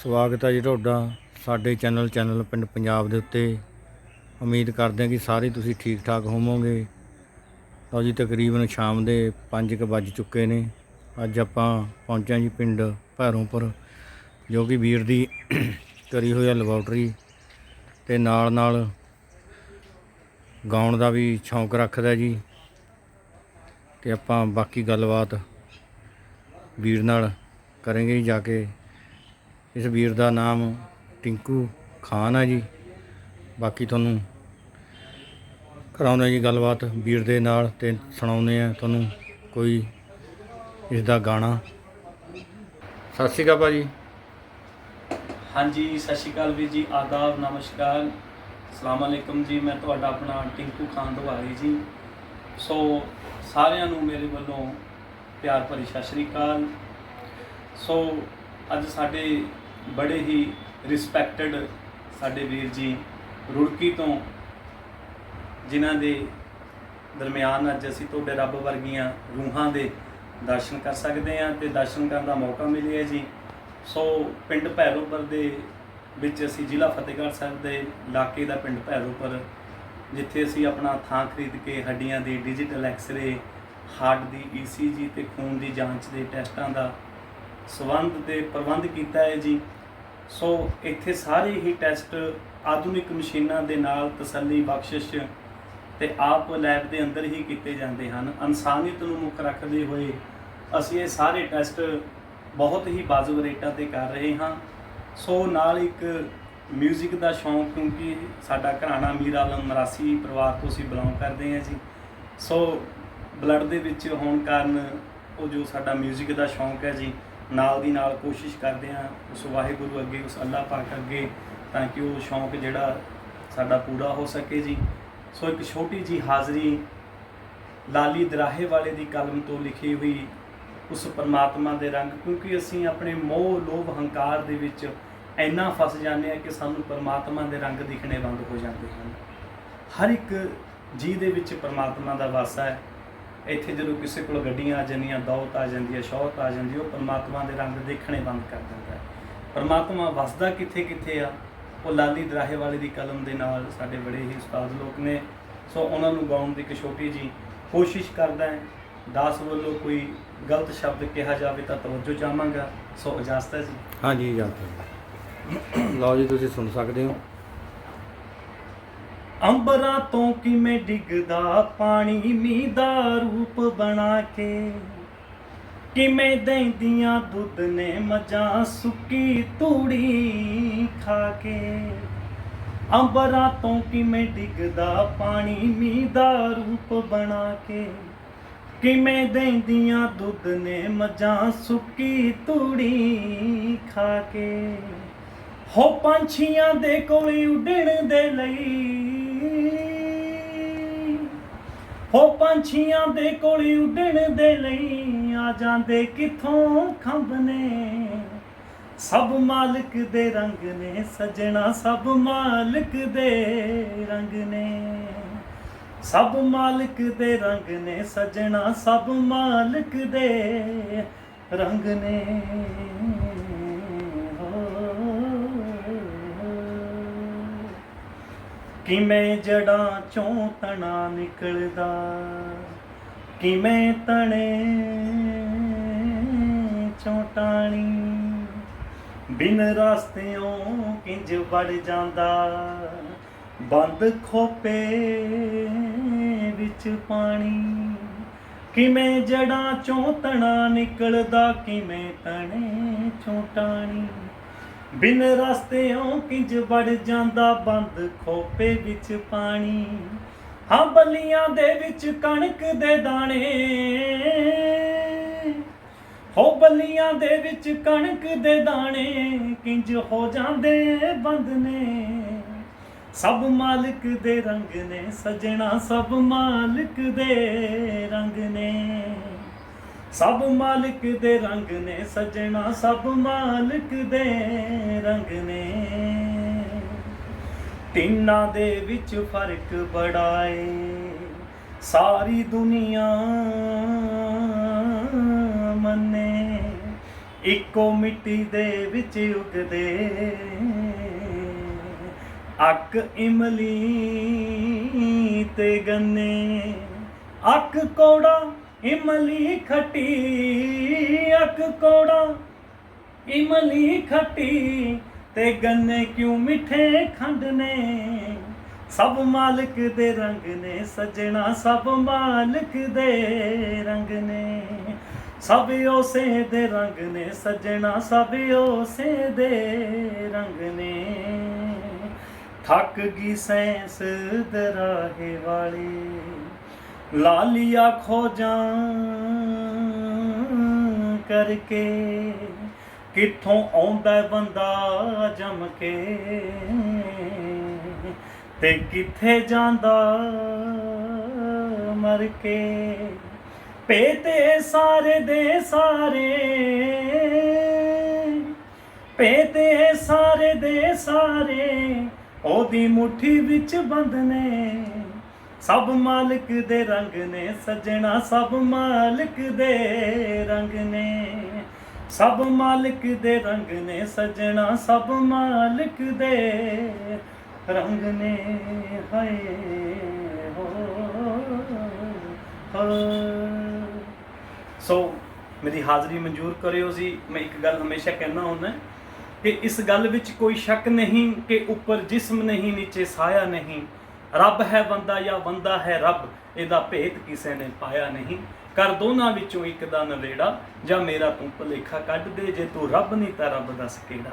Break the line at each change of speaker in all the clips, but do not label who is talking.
ਸਵਾਗਤ ਹੈ ਜੀ ਤੁਹਾਡਾ ਸਾਡੇ ਚੈਨਲ ਚੈਨਲ ਪਿੰਡ ਪੰਜਾਬ ਦੇ ਉੱਤੇ। ਉਮੀਦ ਕਰਦੇ ਹਾਂ ਕਿ ਸਾਰੇ ਤੁਸੀਂ ਠੀਕ ਠਾਕ ਹੋਵੋਗੇ। ਤਾਂ ਜੀ, ਤਕਰੀਬਨ ਸ਼ਾਮ ਦੇ 5:00 ਵੱਜ ਚੁੱਕੇ ਨੇ। ਅੱਜ ਆਪਾਂ ਪਹੁੰਚਿਆ ਜੀ ਪਿੰਡ ਭੈਰੋਂਪੁਰ, ਜੋ ਕਿ ਵੀਰ ਦੀ ਕਰੀ ਹੋਈ ਹੈ ਲੈਬੋਰਟਰੀ ਤੇ ਨਾਲ ਨਾਲ ਗਾਉਣ ਦਾ ਵੀ ਸ਼ੌਂਕ ਰੱਖਦਾ ਜੀ। ਤੇ ਆਪਾਂ ਬਾਕੀ ਗੱਲਬਾਤ ਵੀਰ ਨਾਲ ਕਰਾਂਗੇ ਜੀ ਜਾ ਕੇ। ਇਸ ਵੀਰ ਦਾ ਨਾਮ ਟਿੰਕੂ ਖਾਨ ਹੈ ਜੀ। ਬਾਕੀ ਤੁਹਾਨੂੰ ਕਰਾਉਂਦੇ ਜੀ ਗੱਲਬਾਤ ਵੀਰ ਦੇ ਨਾਲ ਤੇ ਸੁਣਾਉਂਦੇ ਆ। ਤੁਹਾਨੂੰ ਕੋਈ ਇਸ ਦਾ ਗਾਣਾ। ਸਤਿ ਸ਼੍ਰੀ ਅਕਾਲ ਭਾਜੀ।
ਹਾਂਜੀ, ਸਤਿ ਸ਼੍ਰੀ ਅਕਾਲ ਵੀਰ ਜੀ। ਆਦਾਬ, ਨਮਸਕਾਰ। ਅਸਲਾਮ ਅਲੈਕਮ ਜੀ। ਮੈਂ ਤੁਹਾਡਾ ਆਪਣਾ ਟਿੰਕੂ ਖਾਨ ਦੁਆਰੀ ਜੀ। ਸੋ ਸਾਰਿਆਂ ਨੂੰ ਮੇਰੇ ਵੱਲੋਂ ਪਿਆਰ ਭਰੀ ਸਤਿ ਸ਼੍ਰੀ ਅਕਾਲ। ਸੋ ਅੱਜ ਸਾਡੇ ਬੜੇ ਹੀ ਰਿਸਪੈਕਟਡ ਸਾਡੇ ਵੀਰ ਜੀ ਰੁੜਕੀ ਤੋਂ, ਜਿਨ੍ਹਾਂ ਦੇ ਦਰਮਿਆਨ ਅੱਜ ਅਸੀਂ ਤੁਹਾਡੇ ਰੱਬ ਵਰਗੀਆਂ ਰੂਹਾਂ ਦੇ ਦਰਸ਼ਨ ਕਰ ਸਕਦੇ ਹਾਂ ਤੇ ਦਰਸ਼ਨ ਕਰਨ ਦਾ ਮੌਕਾ ਮਿਲਿਆ ਜੀ। ਸੋ ਪਿੰਡ ਭੈਰੋਪੁਰ ਦੇ ਵਿੱਚ ਅਸੀਂ ਜ਼ਿਲ੍ਹਾ ਫਤਿਹਗੜ੍ਹ ਸਾਹਿਬ ਦੇ ਇਲਾਕੇ ਦਾ ਪਿੰਡ ਭੈਰੋਪੁਰ, ਜਿੱਥੇ ਅਸੀਂ ਆਪਣਾ ਥਾਂ ਖਰੀਦ ਕੇ ਹੱਡੀਆਂ ਦੀ ਡਿਜੀਟਲ ਐਕਸ-ਰੇ ਹਾਰਟ ਦੀ ਈਸੀਜੀ ਤੇ ਖੂਨ ਦੀ ਜਾਂਚ ਦੇ ਟੈਸਟਾਂ ਦਾ ਸਬੰਧ ਤੇ ਪ੍ਰਬੰਧ ਕੀਤਾ ਹੈ ਜੀ। ਸੋ ਇੱਥੇ ਸਾਰੇ ਹੀ ਟੈਸਟ ਆਧੁਨਿਕ ਮਸ਼ੀਨਾਂ ਦੇ ਨਾਲ ਤਸੱਲੀ ਬਖਸ਼ਿਸ਼ ਤੇ ਆਪ ਲੈਬ ਦੇ ਅੰਦਰ ਹੀ ਕੀਤੇ ਜਾਂਦੇ ਹਨ ਇਨਸਾਨੀਅਤ ਨੂੰ ਮੁੱਖ ਰੱਖਦੇ ਹੋਏ ਅਸੀਂ ਇਹ ਸਾਰੇ ਟੈਸਟ ਬਹੁਤ ਹੀ ਬਾਜ਼ੁਬ ਰੇਟਾਂ ਤੇ ਕਰ ਰਹੇ ਹਾਂ ਸੋ ਨਾਲ ਇੱਕ 뮤직 ਦਾ ਸ਼ੌਂਕ ਕਿਉਂਕਿ ਸਾਡਾ ਘਰਾਣਾ ਮੀਰ ਆਲਮ ਮਰਾਸੀ ਪਰਿਵਾਰ ਤੋਂ ਅਸੀਂ ਬਿਲੋਂਗ ਕਰਦੇ ਹਾਂ ਜੀ ਸੋ ਬਲੱਡ ਦੇ ਵਿੱਚ ਹੋਣ ਕਾਰਨ ਉਹ ਜੋ ਸਾਡਾ 뮤직 ਦਾ ਸ਼ੌਂਕ ਹੈ ਜੀ ਨਾਲ ਦੀ ਨਾਲ ਕੋਸ਼ਿਸ਼ ਕਰਦੇ ਹਾਂ ਉਸ ਵਾਹਿਗੁਰੂ ਅੱਗੇ, ਉਸ ਅੱਲਾਹ ਪਾਕ ਅੱਗੇ ਤਾਂ ਕਿ ਉਹ ਸ਼ੌਂਕ ਜਿਹੜਾ ਸਾਡਾ ਪੂਰਾ ਹੋ ਸਕੇ ਜੀ। ਸੋ ਇੱਕ ਛੋਟੀ ਜੀ ਹਾਜ਼ਰੀ ਲਾਲੀ ਦਰਾਹੇ ਵਾਲੇ ਦੀ ਕਲਮ ਤੋਂ ਲਿਖੀ ਹੋਈ ਉਸ ਪਰਮਾਤਮਾ ਦੇ ਰੰਗ, ਕਿਉਂਕਿ ਅਸੀਂ ਆਪਣੇ ਮੋਹ, ਲੋਭ, ਹੰਕਾਰ ਦੇ ਵਿੱਚ ਇੰਨਾ ਫਸ ਜਾਂਦੇ ਆ ਕਿ ਸਾਨੂੰ ਪਰਮਾਤਮਾ ਦੇ ਰੰਗ ਦਿਖਣੇ ਬੰਦ ਹੋ ਜਾਂਦੇ ਹਨ। ਹਰ ਇੱਕ ਜੀ ਦੇ ਵਿੱਚ ਪਰਮਾਤਮਾ ਦਾ ਵਾਸਾ ਹੈ। ਇੱਥੇ ਜਦੋਂ ਕਿਸੇ ਕੋਲ ਗੱਡੀਆਂ ਆ ਜਾਂਦੀਆਂ, ਦੌਲਤ ਆ ਜਾਂਦੀ ਹੈ ਸ਼ੌਹਰਤ ਆ ਜਾਂਦੀ ਹੈ, ਉਹ ਪਰਮਾਤਮਾ ਦੇ ਰੰਗ ਦੇਖਣੇ ਬੰਦ ਕਰ ਦਿੰਦਾ ਹੈ। ਪਰਮਾਤਮਾ ਵਸਦਾ ਕਿੱਥੇ ਕਿੱਥੇ ਆ? ਉਹ ਲਾਲੀ ਦਰਾਹੇ ਵਾਲੇ ਦੀ ਕਲਮ ਦੇ ਨਾਲ ਸਾਡੇ ਬੜੇ ਹੀ ਉਸਤਾਦ ਲੋਕ ਨੇ। ਸੋ ਉਹਨਾਂ ਨੂੰ ਗਾਉਣ ਦੀ ਇੱਕ ਛੋਟੀ ਜੀ ਕੋਸ਼ਿਸ਼ ਕਰਦਾ ਹੈ। ਦਾਸ ਵੱਲੋਂ ਕੋਈ ਗਲਤ ਸ਼ਬਦ ਕਿਹਾ ਜਾਵੇ ਤਾਂ ਤਵੱਜੋ ਚਾਹਾਂਗਾ। ਸੋ ਇਜਾਜ਼ਤ ਹੈ ਜੀ।
ਹਾਂਜੀ ਜਾਂਦੇ ਲਓ ਜੀ, ਤੁਸੀਂ ਸੁਣ ਸਕਦੇ ਹੋ।
ਅੰਬਰਾਂ ਤੋਂ ਕਿਵੇਂ ਡਿੱਗਦਾ? ਪਾਣੀ ਮੀਂਹ ਦਾ ਰੂਪ ਬਣਾ ਕੇ। ਕਿਵੇਂ ਦੈਂਦੀਆਂ ਦੁੱਧ ਨੇ ਮਜਾਂ ਸੁੱਕੀ ਤੂੜੀ ਖਾ ਕੇ। ਅੰਬਰਾਂ ਤੋਂ ਕਿਵੇਂ ਡਿੱਗਦਾ? ਪਾਣੀ ਮੀਂਹ ਦਾ ਰੂਪ ਬਣਾ ਕੇ। ਕਿਵੇਂ ਦੈਂਦੀਆਂ ਦੁੱਧ ਨੇ ਮਜਾਂ ਸੁੱਕੀ ਤੂੜੀ ਖਾ ਕੇ। ਹੋ ਪੰਛੀਆਂ ਦੇ ਕੋਲ ਉੱਡਣ ਦੇ ਲਈ ਹੋ ਪੰਛੀਆਂ ਦੇ ਕੋਲ ਉੱਡਣ ਦੇ ਲਈ ਆ ਜਾਂਦੇ ਕਿੱਥੋਂ ਖੰਭ ਨੇ ਸਭ ਮਾਲਕ ਦੇ ਰੰਗ ਨੇ, ਸਜਣਾ ਸਭ ਮਾਲਕ ਦੇ ਰੰਗ ਨੇ। ਸਭ ਮਾਲਕ ਦੇ ਰੰਗ ਨੇ, ਸਜਣਾ ਸਭ ਮਾਲਕ ਦੇ ਰੰਗ ਨੇ। ਕਿਵੇਂ ਜੜਾਂ ਚੋਂ ਤਣਾ ਨਿਕਲਦਾ? ਕਿਵੇਂ ਤਣੇ ਚੋਟਾਣੀ ਬਿਨ ਰਸਤਿਓਂ ਕਿੰਜ ਵੜ ਜਾਂਦਾ? ਬੰਦ ਖੋਪੇ ਵਿੱਚ ਪਾਣੀ। ਕਿਵੇਂ ਜੜਾਂ ਚੋਂ ਤਣਾ ਨਿਕਲਦਾ? ਕਿਵੇਂ ਤਣੇ ਚੋਟਾਣੀ ਬਿਨ ਰਸਤਿਓਂ ਕਿੰਜ ਵੜ ਜਾਂਦਾ ਬੰਦ ਖੋਪੇ ਵਿੱਚ ਪਾਣੀ? ਹਾਂ, ਬੱਲੀਆਂ ਦੇ ਵਿੱਚ ਕਣਕ ਦੇ ਦਾਣੇ। ਹੋ, ਬੱਲੀਆਂ ਦੇ ਵਿੱਚ ਕਣਕ ਦੇ ਦਾਣੇ, ਕਿੰਜ ਹੋ ਜਾਂਦੇ ਬੰਦ ਨੇ? ਸਭ ਮਾਲਕ ਦੇ ਰੰਗ ਨੇ, ਸਜਣਾ ਸਭ ਮਾਲਕ ਦੇ ਰੰਗ ਨੇ। ਸਭ ਮਾਲਕ ਦੇ ਰੰਗ ਨੇ ਸਜਣਾ, ਸਭ ਮਾਲਕ ਦੇ ਰੰਗ ਨੇ। ਤਿੰਨਾਂ ਦੇ ਵਿੱਚ ਫ਼ਰਕ ਬੜਾ ਏ, ਸਾਰੀ ਦੁਨੀਆ ਮੰਨੇ। ਇੱਕੋ ਮਿੱਟੀ ਦੇ ਵਿੱਚ ਉਗਦੇ, ਅੱਕ ਇਮਲੀ ਤੇ ਗੰਨੇ। ਅੱਕ ਕੋੜਾ ਇਮਲੀ ਖੱਟੀ ਅੱਕ ਕੋੜਾ। ਇਮਲੀ ਖੱਟੀ ਤੇ ਗੰਨੇ ਕਿਉਂ ਮਿੱਠੇ ਖੰਡ ਨੇ? ਸਭ ਮਾਲਕ ਦੇ ਰੰਗ ਨੇ, ਸਜਣਾ ਸਭ ਮਾਲਕ ਦੇ ਰੰਗ ਨੇ। ਸਭ ਉਸੇ ਦੇ ਰੰਗ ਨੇ, ਸਜਣਾ ਸਭ ਉਸੇ ਦੇ ਰੰਗ ਨੇ। ਥੱਕ ਗਈ ਸੈਂਸ ਦਰਾਹੇ ਵਾਲੀ। ਲਾਲੀਆ ਖੋਜਾਂ ਕਰਕੇ। ਕਿੱਥੋਂ ਆਉਂਦਾ ਬੰਦਾ ਜਮ ਕੇ? ਤੇ ਕਿੱਥੇ ਜਾਂਦਾ ਮਰ ਕੇ? ਪੇ ਤੇ ਸਾਰੇ ਦੇ ਸਾਰੇ। ਪੇ ਤੇ ਸਾਰੇ ਦੇ ਸਾਰੇ। ਉਹਦੀ ਮੁਠੀ ਵਿੱਚ ਬੰਦ ਨੇ। ਸਭ ਮਾਲਕ ਦੇ ਰੰਗ ਨੇ ਸਜਣਾ, ਸਭ ਮਾਲਕ ਦੇ ਰੰਗ ਨੇ। ਸਭ ਮਾਲਕ ਦੇ ਰੰਗ ਨੇ ਸਜਣਾ, ਸਭ ਮਾਲਕ ਦੇ ਰੰਗ ਨੇ। ਹਾਏ, ਹੋ ਸੋ, ਮੇਰੀ ਹਾਜ਼ਰੀ ਮਨਜ਼ੂਰ ਕਰਿਓ ਜੀ। ਮੈਂ ਇੱਕ ਗੱਲ ਹਮੇਸ਼ਾ ਕਹਿਣਾ ਹੁੰਦਾ ਕਿ ਇਸ ਗੱਲ ਵਿੱਚ ਕੋਈ ਸ਼ੱਕ ਨਹੀਂ ਕਿ ਉੱਪਰ ਜਿਸਮ ਨਹੀਂ, ਨੀਚੇ ਸਾਇਆ ਨਹੀਂ। ਰੱਬ ਹੈ ਬੰਦਾ ਜਾਂ ਬੰਦਾ ਹੈ ਰੱਬ, ਇਹਦਾ ਭੇਤ ਕਿਸੇ ਨੇ ਪਾਇਆ ਨਹੀਂ। ਕਰ ਦੋਨਾਂ ਵਿੱਚੋਂ ਇੱਕ ਦਾ ਨਵੇੜਾ, ਜਾਂ ਮੇਰਾ ਤੂੰ ਭੁਲੇਖਾ ਕੱਢ ਦੇ, ਜੇ ਤੂੰ ਰੱਬ ਨਹੀਂ ਤਾਂ ਰੱਬ ਦੱਸ ਕਿਹੜਾ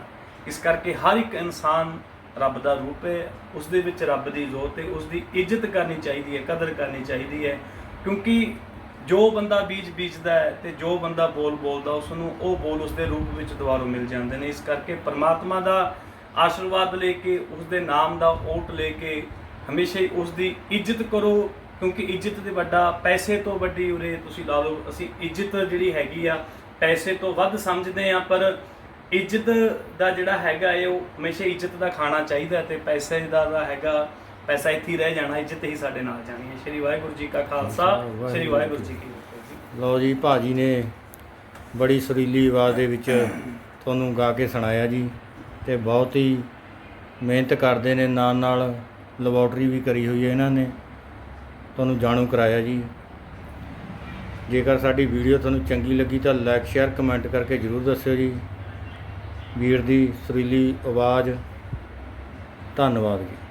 ਇਸ ਕਰਕੇ ਹਰ ਇੱਕ ਇਨਸਾਨ ਰੱਬ ਦਾ ਰੂਪ ਹੈ ਉਸ ਦੇ ਵਿੱਚ ਰੱਬ ਦੀ ਜ਼ੋਤ ਹੈ ਉਸ ਦੀ ਇੱਜ਼ਤ ਕਰਨੀ ਚਾਹੀਦੀ ਹੈ, ਕਦਰ ਕਰਨੀ ਚਾਹੀਦੀ ਹੈ। ਕਿਉਂਕਿ ਜੋ ਬੰਦਾ ਬੀਜ ਬੀਜਦਾ ਹੈ ਤੇ ਜੋ ਬੰਦਾ ਬੋਲ ਬੋਲਦਾ ਉਸ ਨੂੰ ਉਹ ਬੋਲ ਉਸ ਦੇ ਰੂਪ ਵਿੱਚ ਦੁਬਾਰਾ ਮਿਲ ਜਾਂਦੇ ਨੇ। ਇਸ ਕਰਕੇ ਪਰਮਾਤਮਾ ਦਾ ਆਸ਼ੀਰਵਾਦ ਲੈ ਕੇ ਉਸ ਦੇ ਨਾਮ ਦਾ ਓਟ ਲੈ ਕੇ ਹਮੇਸ਼ਾ ਹੀ ਉਸ ਦੀ ਇੱਜ਼ਤ ਕਰੋ ਕਿਉਂਕਿ ਇੱਜ਼ਤ ਦੇ ਵੱਡਾ ਪੈਸੇ ਤੋਂ ਵੱਡੀ ਉਰੇ ਤੁਸੀਂ ਲਾ ਲਓ ਅਸੀਂ ਇੱਜ਼ਤ ਜਿਹੜੀ ਹੈਗੀ ਆ ਪੈਸੇ ਤੋਂ ਵੱਧ ਸਮਝਦੇ ਆ ਪਰ ਇੱਜ਼ਤ ਦਾ ਜਿਹੜਾ ਹੈਗਾ ਇਹ ਉਹ ਹਮੇਸ਼ਾ ਇੱਜ਼ਤ ਦਾ ਖਾਣਾ ਚਾਹੀਦਾ ਤੇ ਪੈਸੇ ਦਾ ਦਾ ਹੈਗਾ ਪੈਸਾ ਇੱਥੇ ਹੀ ਰਹਿ ਜਾਣਾ ਇੱਜ਼ਤ ਹੀ ਸਾਡੇ ਨਾਲ ਜਾਣੀ ਹੈ। ਸ਼੍ਰੀ ਵਾਹਿਗੁਰੂ ਜੀ ਕਾ ਖਾਲਸਾ ਸ਼੍ਰੀ ਵਾਹਿਗੁਰੂ ਜੀ ਕੀ ਫਤਿਹ
ਲਓ ਜੀ ਭਾਜੀ ਨੇ ਬੜੀ ਸੁਰੀਲੀ ਆਵਾਜ਼ ਦੇ ਵਿੱਚ ਤੁਹਾਨੂੰ ਗਾ ਕੇ ਸੁਣਾਇਆ ਜੀ ਤੇ ਬਹੁਤ ਹੀ ਮਿਹਨਤ ਕਰਦੇ ਨੇ ਨਾਲ ਨਾਲ ਲੈਬੋਰਟਰੀ ਵੀ ਕਰੀ ਹੋਈ ਹੈ ਇਹਨਾਂ ਨੇ। ਤੁਹਾਨੂੰ ਜਾਣੂ ਕਰਾਇਆ ਜੀ। ਜੇਕਰ ਸਾਡੀ ਵੀਡੀਓ ਤੁਹਾਨੂੰ ਚੰਗੀ ਲੱਗੀ ਤਾਂ ਲਾਈਕ, ਸ਼ੇਅਰ, ਕਮੈਂਟ ਕਰਕੇ ਜਰੂਰ ਦੱਸਿਓ ਜੀ। ਵੀਰ ਦੀ ਸੁਰੀਲੀ ਆਵਾਜ਼। ਧੰਨਵਾਦ ਜੀ।